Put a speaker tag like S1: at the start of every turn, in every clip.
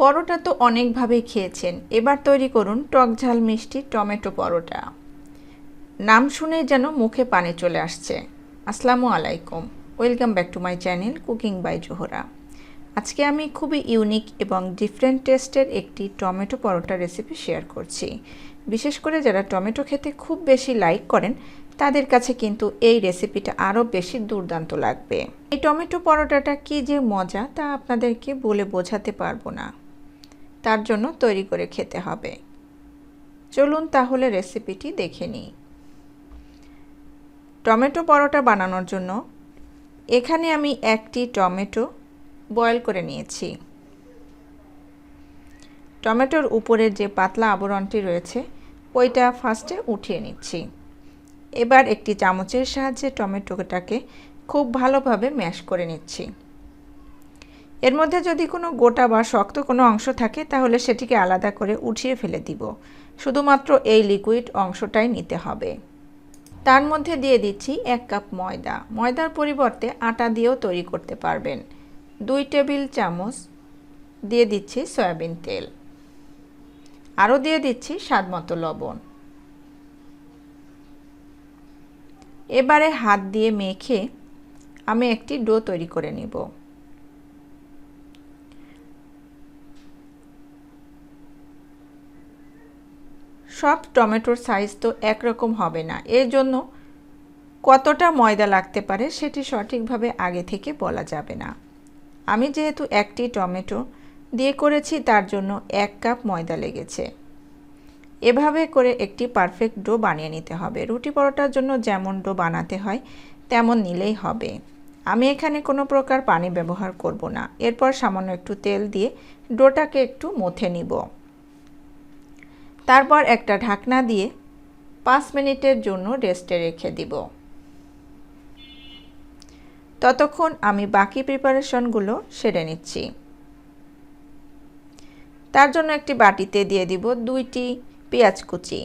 S1: পরোটা তো অনেকভাবেই খেয়েছেন। এবার তৈরি করুন টক ঝাল মিষ্টি টমেটো পরোটা। নাম শুনে যেন মুখে পানি চলে আসছে। আসসালামু আলাইকুম। Welcome back to my channel cooking by Zohra. আজকে আমি খুবই ইউনিক এবং ডিফারেন্ট টেস্টের একটি টমেটো পরোটা রেসিপি শেয়ার করছি। বিশেষ করে যারা টমেটো খেতে খুব বেশি লাইক করেন, তাদের কাছে কিন্তু এই রেসিপিটা আরও বেশি দুর্দান্ত লাগবে। এই টমেটো পরোটাটা কি যে মজা তা আপনাদেরকে বলে বোঝাতে পারব না। তার জন্য তৈরি করে খেতে হবে। চলুন তাহলে রেসিপিটি দেখে নিই। টমেটো পরোটা বানানোর জন্য এখানে আমি একটি টমেটো বয়েল করে নিয়েছি। টমেটোর উপরের যে পাতলা আবরণটি রয়েছে, ওইটা ফার্স্টে উঠিয়ে নিচ্ছি। এবার একটি চামচের সাহায্যে টমেটোটাকে খুব ভালোভাবে ম্যাশ করে নিচ্ছি। এর মধ্যে যদি কোনো গোটা বা শক্ত কোনো অংশ থাকে, তাহলে সেটিকে আলাদা করে উঠিয়ে ফেলে দিব। শুধুমাত্র এই লিকুইড অংশটাই নিতে হবে। তার মধ্যে দিয়ে দিচ্ছি এক কাপ ময়দা। ময়দার পরিবর্তে আটা দিয়েও তৈরি করতে পারবেন। দুই টেবিল চামচ দিয়ে দিচ্ছি সয়াবিন তেল। আরও দিয়ে দিচ্ছি স্বাদ মতো লবণ। এবারে হাত দিয়ে মেখে আমি একটি ডো তৈরি করে নিব। সব টমেটোর সাইজ তো একরকম হবে না। এর জন্য কতটা ময়দা লাগতে পারে সেটি সঠিকভাবে আগে থেকে বলা যাবে না। আমি যেহেতু একটি টমেটো দিয়ে করেছি, তার জন্য এক কাপ ময়দা লেগেছে। এভাবে করে একটি পারফেক্ট ডো বানিয়ে নিতে হবে। রুটি পরোটার জন্য যেমন ডো বানাতে হয়, তেমন নিলেই হবে। আমি এখানে কোনো প্রকার পানি ব্যবহার করব না। এরপর সামান্য একটু তেল দিয়ে ডোটাকে একটু মথে নিব। তারপর একটা ঢাকনা দিয়ে পাঁচ মিনিটের জন্য রেস্টে রেখে দিব। ততক্ষণ আমি বাকি প্রিপারেশনগুলো সেরে নিচ্ছি। তার জন্য একটি বাটিতে দিয়ে দিব দুইটি পেঁয়াজ কুচি,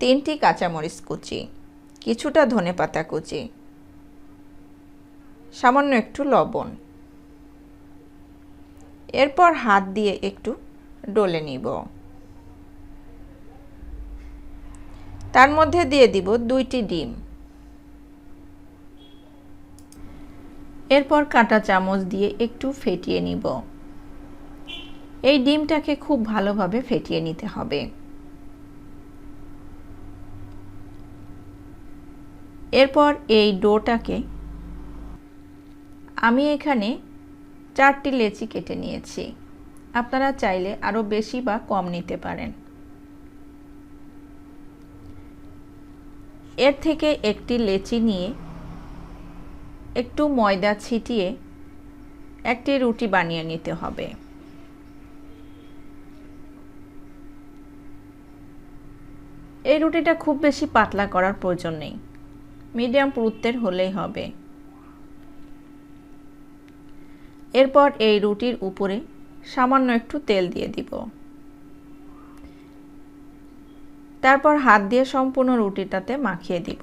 S1: তিনটি কাঁচামরিচ কুচি, কিছুটা ধনে পাতা কুচি, সামান্য একটু লবণ। এরপর হাত দিয়ে একটু ডলে নিব। তার মধ্যে দিয়ে দিব দুইটি ডিম। এরপর কাঁটা চামচ দিয়ে একটু ফেটিয়ে নিব। এই ডিমটাকে খুব ভালোভাবে ফেটিয়ে নিতে হবে। এরপর এই ডোটাকে আমি এখানে চারটি লেচি কেটে নিয়েছি। আপনারা চাইলে আরও বেশি বা কম নিতে পারেন। এর থেকে একটি লেচি নিয়ে একটু ময়দা ছিটিয়ে একটি রুটি বানিয়ে নিতে হবে। এই রুটিটা খুব বেশি পাতলা করার প্রয়োজন নেই। মিডিয়াম পুরুত্বের হলেই হবে। এরপর এই রুটির উপরে সামান্য একটু তেল দিয়ে দিব। তারপর হাত দিয়ে সম্পূর্ণ রুটিটাতে মাখিয়ে দিব।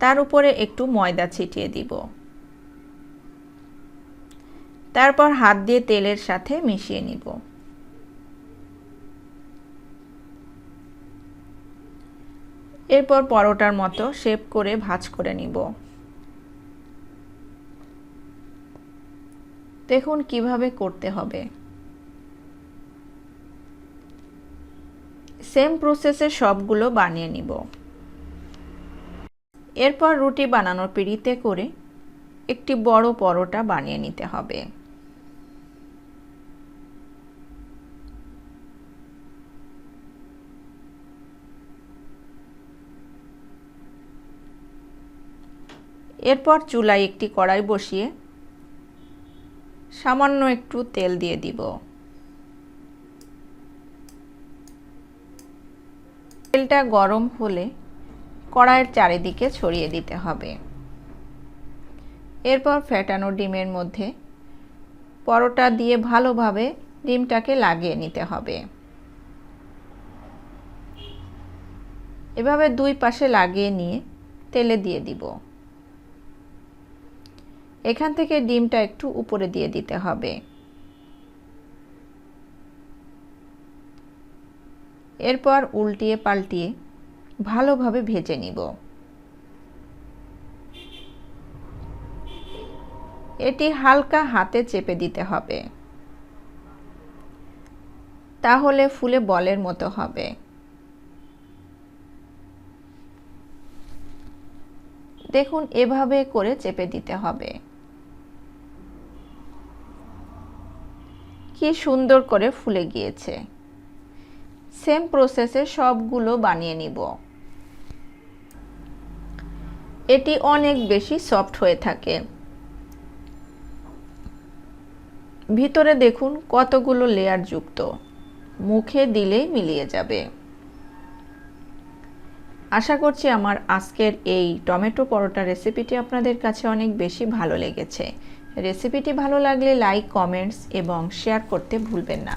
S1: তার উপরে একটু ময়দা ছিটিয়ে দিব। তারপর হাত দিয়ে তেলের সাথে মিশিয়ে নিব। এরপর পরোটার মতো শেপ করে ভাজ করে নিব। দেখুন কীভাবে করতে হবে। সেম প্রসেসে সবগুলো বানিয়ে নিব। এরপর রুটি বানানোর পিড়িতে করে একটি বড় পরোটা বানিয়ে নিতে হবে। এরপর চুলায় একটি কড়াই বসিয়ে সামান্য একটু তেল দিয়ে দিব। তেলটা গরম হলে কড়াইয়ের চারিদিকে ছড়িয়ে দিতে হবে। এরপর ফ্যাটানো ডিমের মধ্যে পরোটা দিয়ে ভালোভাবে ডিমটাকে লাগিয়ে নিতে হবে। এভাবে দুই পাশে লাগিয়ে নিয়ে তেলে দিয়ে দিব। এখান থেকে ডিমটা একটু উপরে দিয়ে দিতে হবে। এরপর উল্টিয়ে পাল্টিয়ে ভালোভাবে ভেজে নিব। এটি হালকা হাতে চেপে দিতে হবে। তাহলে ফুলে বলের মতো হবে। দেখুন, এভাবে করে চেপে দিতে হবে। কি সুন্দর করে ফুলে গিয়েছে। সেম প্রসেসে সবগুলো বানিয়ে নিব। এটি অনেক বেশি সফট হয়ে থাকে। ভিতরে দেখুন কতগুলো লেয়ার যুক্ত। মুখে দিলেই মিলিয়ে যাবে। আশা করছি আমার আজকের এই টমেটো পরোটা রেসিপিটি আপনাদের কাছে অনেক বেশি ভালো লেগেছে। রেসিপিটি ভালো লাগলে লাইক কমেন্টস এবং শেয়ার করতে ভুলবেন না।